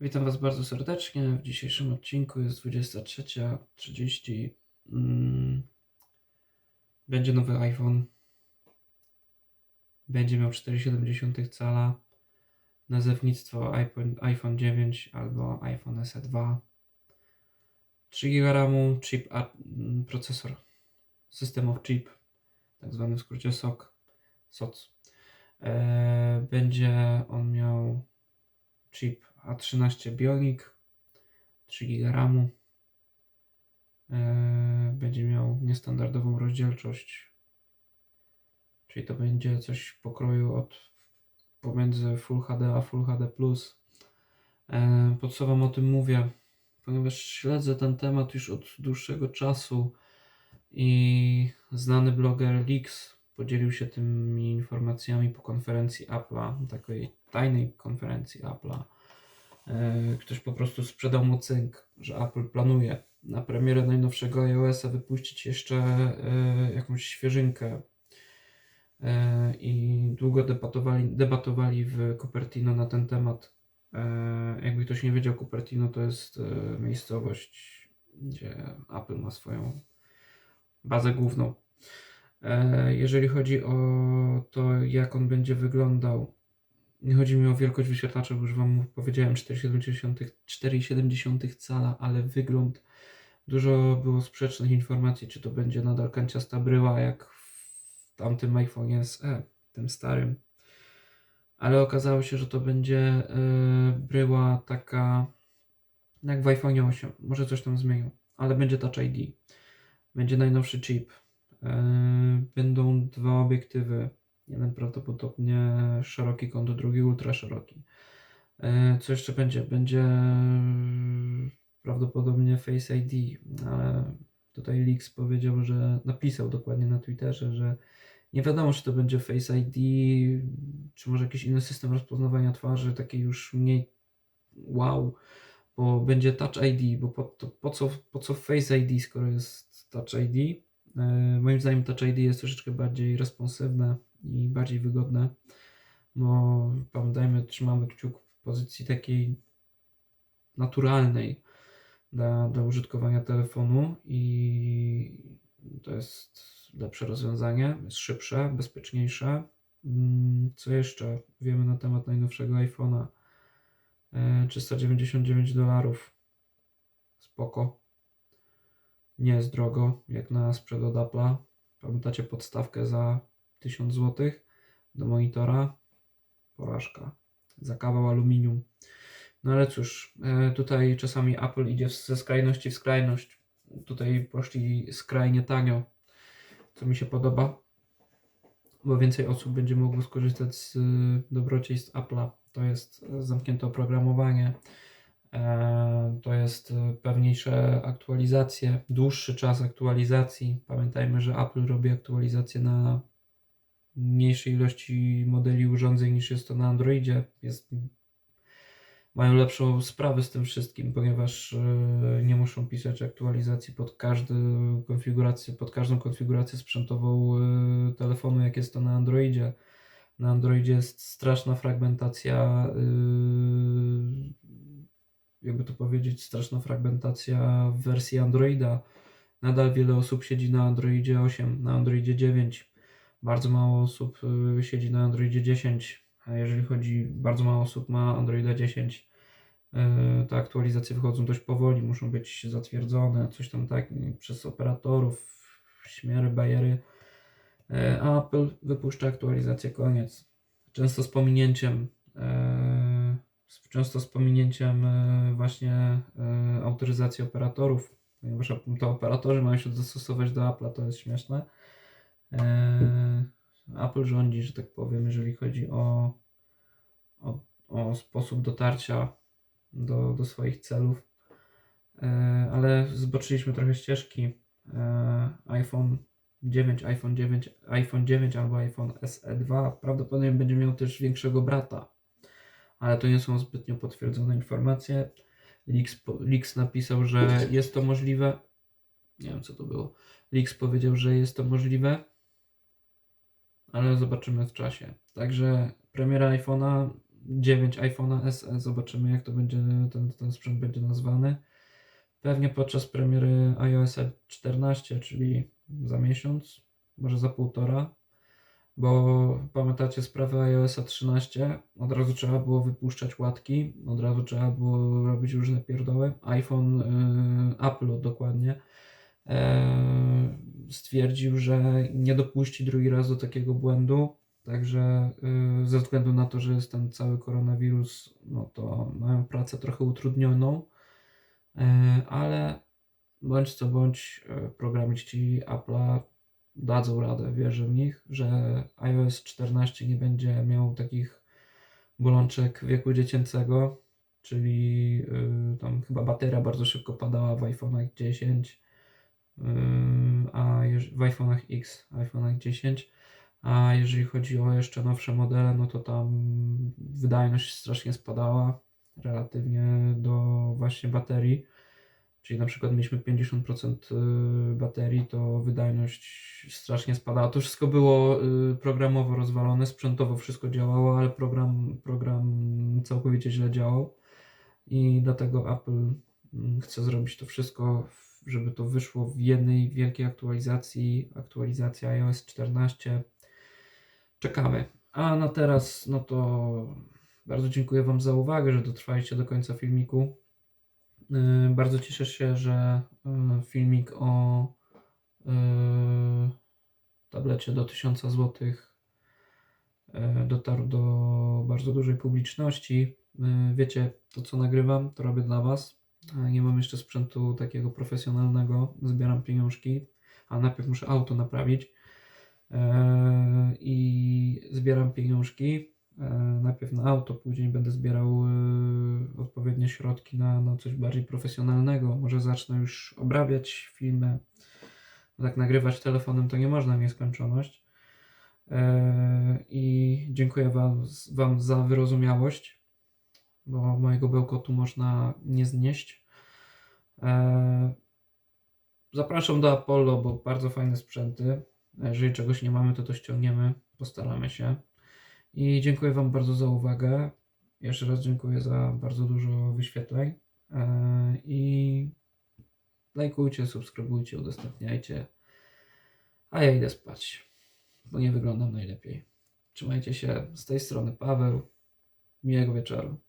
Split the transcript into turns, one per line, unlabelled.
Witam Was bardzo serdecznie. W dzisiejszym odcinku jest 23.30. Mm, Będzie nowy iPhone. Będzie miał 4,7 cala. Nazewnictwo iPhone, iPhone 9 albo iPhone SE 2. 3 GB RAMu, chip, mm, procesor. System of Chip, tak zwany w skrócie SOC. SOC. E, Będzie on miał chip A13 Bionic, 3 GB. E, Będzie miał niestandardową rozdzielczość, czyli to będzie coś w pokroju od pomiędzy Full HD a Full HD+. E, Po co Wam o tym mówię? Ponieważ śledzę ten temat już od dłuższego czasu i znany bloger Leaks podzielił się tymi informacjami po konferencji Apple'a, takiej tajnej konferencji Apple'a. E, Ktoś po prostu sprzedał mu cynk, że Apple planuje na premierę najnowszego iOS-a wypuścić jeszcze e, jakąś świeżynkę. E, I długo debatowali, debatowali w Cupertino na ten temat. Jakby ktoś nie wiedział, Cupertino to jest miejscowość, gdzie Apple ma swoją bazę główną. E, Jeżeli chodzi o to, jak on będzie wyglądał, nie chodzi mi o wielkość wyświetlacza, bo już Wam powiedziałem 4,7 4,7 cala, ale wygląd dużo było sprzecznych informacji, czy to będzie nadal kanciasta bryła, jak w tamtym iPhone SE, tym starym. Ale okazało się, że to będzie e, bryła taka jak w iPhone 8. Może coś tam zmienią, ale będzie Touch ID. Będzie najnowszy chip. E, Będą dwa obiektywy. Jeden prawdopodobnie szeroki kąt, drugi ultra szeroki. E, Co jeszcze będzie? Będzie prawdopodobnie Face ID, ale tutaj Leaks powiedział, że napisał dokładnie na Twitterze, że nie wiadomo, czy to będzie Face ID, czy może jakiś inny system rozpoznawania twarzy, taki już mniej wow, bo będzie Touch ID, bo po, to, po, co, po co Face ID, skoro jest Touch ID? E, moim zdaniem Touch ID jest troszeczkę bardziej responsywne i bardziej wygodne, bo pamiętajmy, trzymamy kciuk w pozycji takiej naturalnej dla, dla użytkowania telefonu i to jest lepsze rozwiązanie, jest szybsze, bezpieczniejsze. Mm, Co jeszcze wiemy na temat najnowszego iPhone'a? E, 399 dolarów. Spoko. Nie jest drogo, jak na sprzęt od Apple'a. Pamiętacie podstawkę za 1000 zł do monitora? Porażka. Za kawał aluminium. No ale cóż, e, tutaj czasami Apple idzie ze skrajności w skrajność. Tutaj poszli skrajnie tanio, co mi się podoba, bo więcej osób będzie mogło skorzystać z y, dobrodziejstw Apple'a. To jest e, zamknięte oprogramowanie, e, to jest e, pewniejsze aktualizacje, dłuższy czas aktualizacji. Pamiętajmy, że Apple robi aktualizacje na mniejszej ilości modeli urządzeń niż jest to na Androidzie. Jest mają lepszą sprawę z tym wszystkim, ponieważ e, nie muszą pisać aktualizacji pod każdą konfigurację, pod każdą konfigurację sprzętową e, telefonu, jak jest to na Androidzie. Na Androidzie jest straszna fragmentacja, e, jakby to powiedzieć, straszna fragmentacja w wersji Androida. Nadal wiele osób siedzi na Androidzie 8, na Androidzie 9. Bardzo mało osób y, siedzi na Androidzie 10. A jeżeli chodzi, bardzo mało osób ma Androida 10. Y, Te aktualizacje wychodzą dość powoli, muszą być zatwierdzone, coś tam tak przez operatorów, śmiery, bajery. Y, A Apple wypuszcza aktualizację, koniec. Często z pominięciem, często z pominięciem y, właśnie y, autoryzacji operatorów, ponieważ to operatorzy mają się dostosować do Apple'a, to jest śmieszne. E, Apple rządzi, że tak powiem, jeżeli chodzi o, o, o sposób dotarcia do, do swoich celów. E, Ale zboczyliśmy trochę ścieżki. E, iPhone 9, iPhone 9, iPhone 9 albo iPhone SE2 prawdopodobnie będzie miał też większego brata, ale to nie są zbytnio potwierdzone informacje. Leaks, Leaks napisał, że jest to możliwe. Nie wiem co to było. Leaks powiedział, że jest to możliwe, ale zobaczymy w czasie. Także premiera iPhone'a 9 iPhone'a SE. Zobaczymy, jak to będzie, ten, ten sprzęt będzie nazwany. Pewnie podczas premiery iOS 14, czyli za miesiąc, może za półtora. Bo pamiętacie sprawę iOS 13? Od razu trzeba było wypuszczać łatki, od razu trzeba było robić różne pierdoły. iPhone, yy, Apple dokładnie, e, stwierdził, że nie dopuści drugi raz do takiego błędu. Także yy, ze względu na to, że jest ten cały koronawirus, no to mają pracę trochę utrudnioną, Yy, ale bądź co bądź yy, programiści Apple'a dadzą radę, wierzę w nich, że iOS 14 nie będzie miał takich bolączek wieku dziecięcego, czyli yy, tam chyba bateria bardzo szybko padała w iPhone'ach 10, yy, a w iPhone'ach X, iPhone'ach 10, a jeżeli chodzi o jeszcze nowsze modele, no to tam wydajność strasznie spadała relatywnie do właśnie baterii. Czyli na przykład mieliśmy 50% y, baterii, to wydajność strasznie spadała. To wszystko było y, programowo rozwalone, sprzętowo wszystko działało, ale program, program całkowicie źle działał. I dlatego Apple mm, chce zrobić to wszystko, żeby to wyszło w jednej wielkiej aktualizacji. Aktualizacja iOS 14. Czekamy. A na teraz, no to bardzo dziękuję Wam za uwagę, że dotrwaliście do końca filmiku. Yy, Bardzo cieszę się, że yy, filmik o yy, tablecie do 1000 zł dotarł do bardzo dużej publiczności. Wiecie, to co nagrywam, to robię dla Was. Nie mam jeszcze sprzętu takiego profesjonalnego, zbieram pieniążki, a najpierw muszę auto naprawić. I zbieram pieniążki. E, najpierw na auto, później będę zbierał e, odpowiednie środki na, na coś bardziej profesjonalnego. Może zacznę już obrabiać filmy. Bo Tak nagrywać telefonem to nie można w nieskończoność. E, I dziękuję wam, wam za wyrozumiałość, bo mojego bełkotu można nie znieść. Zapraszam do Apollo, bo bardzo fajne sprzęty. Jeżeli czegoś nie mamy, to to ściągniemy, postaramy się. I dziękuję Wam bardzo za uwagę. Jeszcze raz dziękuję za bardzo dużo wyświetleń. E, I lajkujcie, subskrybujcie, udostępniajcie. A ja idę spać, bo nie wyglądam najlepiej. Trzymajcie się. Z tej strony Paweł. Miłego wieczoru.